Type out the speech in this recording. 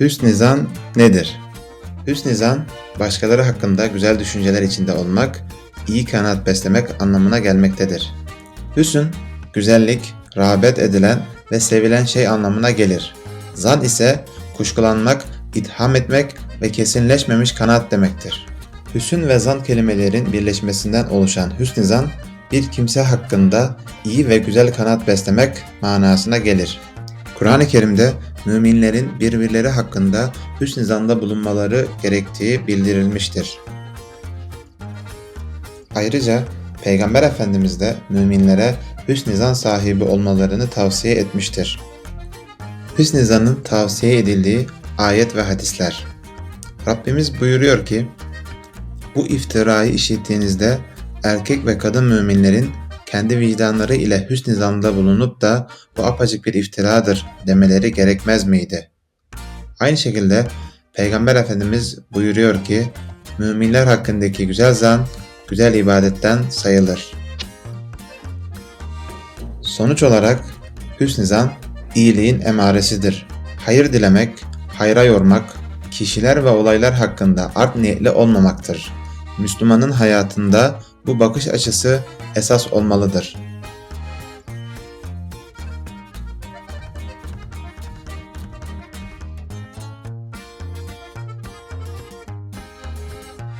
Hüsn-i zan nedir? Hüsn-i zan, başkaları hakkında güzel düşünceler içinde olmak, iyi kanaat beslemek anlamına gelmektedir. Hüsn, güzellik, rağbet edilen ve sevilen şey anlamına gelir. Zan ise kuşkulanmak, itham etmek ve kesinleşmemiş kanaat demektir. Hüsn ve zan kelimelerin birleşmesinden oluşan hüsn-i zan, bir kimse hakkında iyi ve güzel kanaat beslemek manasına gelir. Kur'an-ı Kerim'de müminlerin birbirleri hakkında hüsn-i zanda bulunmaları gerektiği bildirilmiştir. Ayrıca Peygamber Efendimiz de müminlere hüsn-i zan sahibi olmalarını tavsiye etmiştir. Hüsn-i zanın tavsiye edildiği ayet ve hadisler. Rabbimiz buyuruyor ki, bu iftirayı işittiğinizde erkek ve kadın müminlerin kendi vicdanları ile hüsn-i zanda bulunup da bu apacık bir iftiradır demeleri gerekmez miydi? Aynı şekilde Peygamber Efendimiz buyuruyor ki, müminler hakkındaki güzel zan, güzel ibadetten sayılır. Sonuç olarak hüsn-i zan iyiliğin emaresidir. Hayır dilemek, hayra yormak, kişiler ve olaylar hakkında art niyetli olmamaktır. Müslümanın hayatında bu bakış açısı esas olmalıdır.